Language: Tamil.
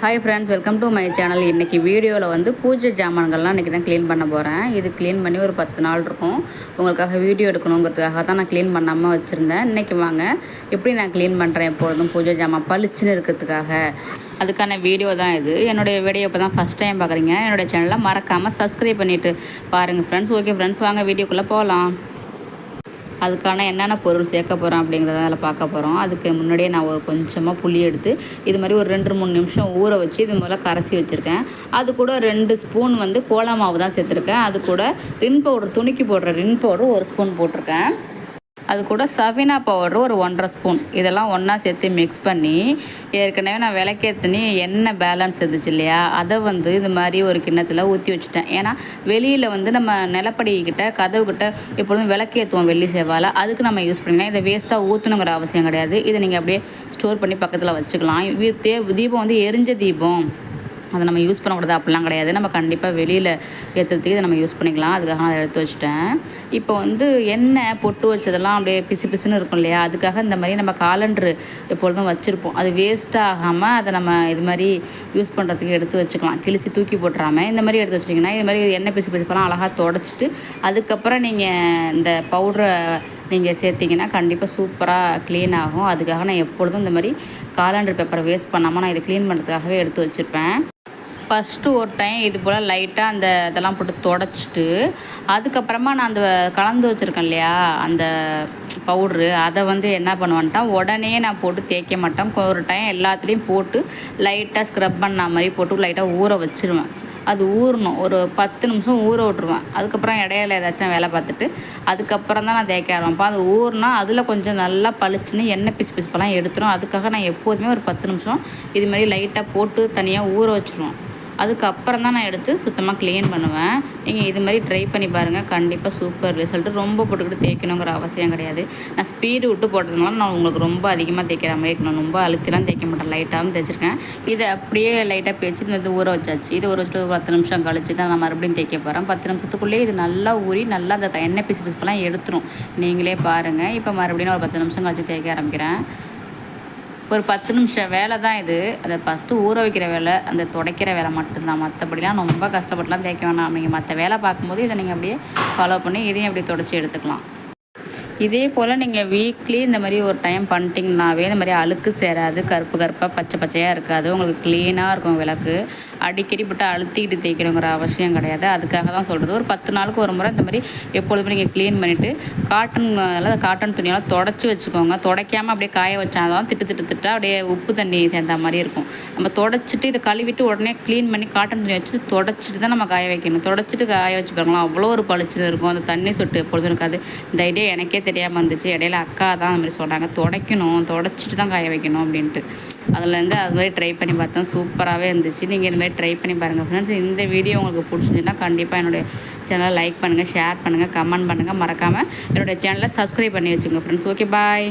Hi friends welcome to my channel இன்றைக்கி வீடியோவில் வந்து பூஜை ஜாமான்கள்லாம் இன்றைக்கி தான் க்ளீன் பண்ண போகிறேன் இது க்ளீன் பண்ணி ஒரு பத்து நாள் இருக்கும். உங்களுக்காக வீடியோ எடுக்கணுங்கிறதுக்காக தான் நான் க்ளீன் பண்ணாமல் வச்சுருந்தேன். இன்றைக்கி வாங்க எப்படி நான் க்ளீன் பண்ணுறேன் எப்பொழுதும் பூஜை ஜாமான் பளிச்சுன்னு இருக்கிறதுக்காக? அதுக்கான வீடியோ தான் இது. என்னுடைய வீடியோ இப்போ தான் ஃபஸ்ட் டைம் பார்க்குறீங்க என்னுடைய சேனலை மறக்காமல் சப்ஸ்கிரைப் பண்ணிவிட்டு பாருங்கள் ஃப்ரெண்ட்ஸ் ஓகே ஃப்ரெண்ட்ஸ் வாங்க வீடியோக்குள்ளே போகலாம் அதுக்கான என்னென்ன பொருள் சேர்க்க போகிறோம் அப்படிங்கிறத அதில் பார்க்க போகிறோம் அதுக்கு முன்னாடியே நான் ஒரு கொஞ்சமாக புளி எடுத்து இது மாதிரி ஒரு ரெண்டு மூணு நிமிஷம் ஊற வச்சு இது முதல்ல கரைச்சி வச்சுருக்கேன். அது கூட ரெண்டு ஸ்பூன் வந்து கோலா மாவு தான் சேர்த்துருக்கேன். அது கூட ரின் பவுடர் துணிக்கு போடுற ரின் பவுடர் ஒரு ஸ்பூன் போட்டிருக்கேன். அது கூட சவினா பவுடர் ஒரு ஒன்றரை ஸ்பூன். இதெல்லாம் ஒன்றா சேர்த்து மிக்ஸ் பண்ணி ஏற்கனவே நான் விளக்கேற்றினி எண்ணெய் பேலன்ஸ் இருந்துச்சு இல்லையா? அதை வந்து இது மாதிரி ஒரு கிண்ணத்தில் ஊற்றி வச்சுட்டேன். ஏன்னா வெளியில் வந்து நம்ம நிலப்படிக்கிட்ட கதவுக்கிட்ட எப்பொழுதும் விளக்கேற்றுவோம் வெள்ளி செவ்வாயில் அதுக்கு நம்ம யூஸ் பண்ணிக்கலாம். இதை வேஸ்ட்டாக ஊற்றணுங்கிற அவசியம் கிடையாது. இதை நீங்கள் அப்படியே ஸ்டோர் பண்ணி பக்கத்தில் வச்சுக்கலாம். தே தீபம் வந்து எரிஞ்ச தீபம். அதை நம்ம யூஸ் பண்ணக்கூடாது. அப்படிலாம் கிடையாது. நம்ம கண்டிப்பாக வெளியில் ஏற்றுறதுக்கு இதை நம்ம யூஸ் பண்ணிக்கலாம். அதுக்காக நான் அதை எடுத்து வச்சுட்டேன். இப்போ வந்து எண்ணெய் பொட்டு வச்சதெல்லாம் அப்படியே பிசு பிசுன்னு இருக்கும் இல்லையா? அதுக்காக இந்த மாதிரி நம்ம காலண்டரு எப்பொழுதும் வச்சுருப்போம். அது வேஸ்ட் ஆகாமல் அதை நம்ம இது மாதிரி யூஸ் பண்ணுறதுக்கு எடுத்து வச்சுக்கலாம். கிழிச்சு தூக்கி போட்டுறாமல் இந்த மாதிரி எடுத்து வச்சிங்கன்னா இது மாதிரி எண்ணெய் பிசு பிசுப்பெல்லாம் அழகாக தொடச்சிட்டு அதுக்கப்புறம் நீங்கள் இந்த பவுட்ரை நீங்கள் சேர்த்திங்கன்னா கண்டிப்பாக சூப்பராக க்ளீன் ஆகும். அதுக்காக நான் எப்பொழுதும் இந்த மாதிரி காலண்டர் பேப்பரை வேஸ்ட் பண்ணாமல் நான் இதை க்ளீன் பண்ணுறதுக்காகவே எடுத்து வச்சுருப்பேன். ஃபஸ்ட்டு ஒரு டைம் இது போல் லைட்டாக அந்த இதெல்லாம் போட்டு தொடச்சிட்டு அதுக்கப்புறமா நான் அந்த கலந்து வச்சுருக்கேன் இல்லையா அந்த பவுட்ரு அதை வந்து என்ன பண்ணுவேன்ட்டா உடனே நான் போட்டு தேய்க்க மாட்டேன். ஒரு டைம் எல்லாத்துலேயும் போட்டு லைட்டாக ஸ்க்ரப் பண்ண மாதிரி போட்டு லைட்டாக ஊற வச்சுருவேன். அது ஊறணும். ஒரு பத்து நிமிஷம் ஊற விட்ருவேன் அதுக்கப்புறம் இடையில ஏதாச்சும் வேலை பார்த்துட்டு அதுக்கப்புறம் தான் நான் தேய்க்க ஆரம்பிப்பேன். அது ஊறினா அதில் கொஞ்சம் நல்லா பளிச்சுன்னு எண்ணெய் பிசு பிசுப்பெல்லாம் எடுத்துரும். அதுக்காக நான் எப்போதுமே ஒரு பத்து நிமிஷம் இது மாதிரி லைட்டாக போட்டு தனியாக ஊற வச்சுருவேன். அதுக்கப்புறம் தான் நான் எடுத்து சுத்தமாக க்ளீன் பண்ணுவேன். நீங்கள் இது மாதிரி ட்ரை பண்ணி பாருங்கள் கண்டிப்பாக சூப்பர் ரிசல்ட்டு ரொம்ப போட்டுக்கிட்டு தேய்க்கணுங்கிற அவசியம் கிடையாது. நான் ஸ்பீடு விட்டு போட்டதுனால நான் உங்களுக்கு ரொம்ப அதிகமாக தேய்க்கிற மாதிரி இருக்கணும். ரொம்ப அழுத்திலாம் தேய்க்க மாட்டேன். லைட்டாகவும் தேய்ச்சிருக்கேன். இதை அப்படியே லைட்டாக பேச்சு இது ஊற வச்சாச்சு. இது ஒரு பத்து நிமிஷம் கழிச்சு தான் நான் மறுபடியும் தேய்க்க போகிறேன் பத்து நிமிஷத்துக்குள்ளேயே இது நல்லா ஊறி நல்லா அந்த எண்ணெய் பிசு பிசுப்பெல்லாம் எடுத்துரும். நீங்களே பாருங்கள் இப்போ மறுபடியும் ஒரு பத்து நிமிஷம் கழிச்சு தேய்க்க ஆரம்பிக்கிறேன். ஒரு பத்து நிமிஷம் வேலை தான் இது. அதை ஃபஸ்ட்டு ஊற வைக்கிற வேலை அந்த துடைக்கிற வேலை மட்டும்தான். மற்றபடிலாம் ரொம்ப கஷ்டப்பட்டுலாம் தேய்க்க வேணாம். நீங்கள் மற்ற வேலை பார்க்கும்போது இதை நீங்கள் அப்படியே ஃபாலோ பண்ணி இதையும் அப்படி தொடச்சி எடுத்துக்கலாம். இதே போல் நீங்கள் வீக்லி இந்த மாதிரி ஒரு டைம் பண்ணிட்டிங்கனாவே இந்த மாதிரி அழுக்கு சேராது கருப்பு கருப்பாக பச்சை பச்சையாக இருக்காது. உங்களுக்கு க்ளீனாக இருக்கும் விளக்கு. அடிக்கடி போட்டு அழுத்திக்கிட்டு தேய்க்கணுங்கிற அவசியம் கிடையாது. அதுக்காக தான் சொல்கிறது ஒரு பத்து நாளுக்கு ஒரு முறை இந்த மாதிரி எப்பொழுதுமே நீங்கள் க்ளீன் பண்ணிவிட்டு காட்டன் காட்டன் துணியெல்லாம் தொடச்சி வச்சுக்கோங்க. துடைக்காமல் அப்படியே காய வச்சாதான் திட்டு திட்டு திட்டு அப்படியே உப்பு தண்ணி சேர்ந்த மாதிரி இருக்கும். நம்ம தொடச்சிட்டு இதை கழுவிட்டு உடனே க்ளீன் பண்ணி காட்டன் துணி வச்சு தொடச்சிட்டு தான் நம்ம காய வைக்கணும். தொடச்சிட்டு காய வச்சு பாருங்களா அவ்வளோ ஒரு பளிச்சு இருக்கும். அந்த தண்ணி சொட்டு எப்பொழுதும் இருக்காது. இந்த ஐடியா எனக்கே தெரியாமல் இருந்துச்சு இடையில அக்கா தான் அந்த மாதிரி சொன்னாங்க. துடைக்கணும். தொடச்சிட்டு தான் காய வைக்கணும். அப்படின்ட்டு. அதுலேருந்து அது மாதிரி ட்ரை பண்ணி பார்த்தோம் சூப்பராகவே இருந்துச்சு. நீங்கள் இந்த மாதிரி ட்ரை பண்ணி பாருங்கள் ஃப்ரெண்ட்ஸ் இந்த வீடியோ உங்களுக்கு பிடிச்சிருந்துன்னா கண்டிப்பாக என்னுடைய சேனலை லைக் பண்ணுங்கள் ஷேர் பண்ணுங்கள் கமெண்ட் பண்ணுங்கள் மறக்காமல் என்னுடைய சேனலை சப்ஸ்கிரைப் பண்ணி வச்சுங்க ஃப்ரெண்ட்ஸ் ஓகே பாய்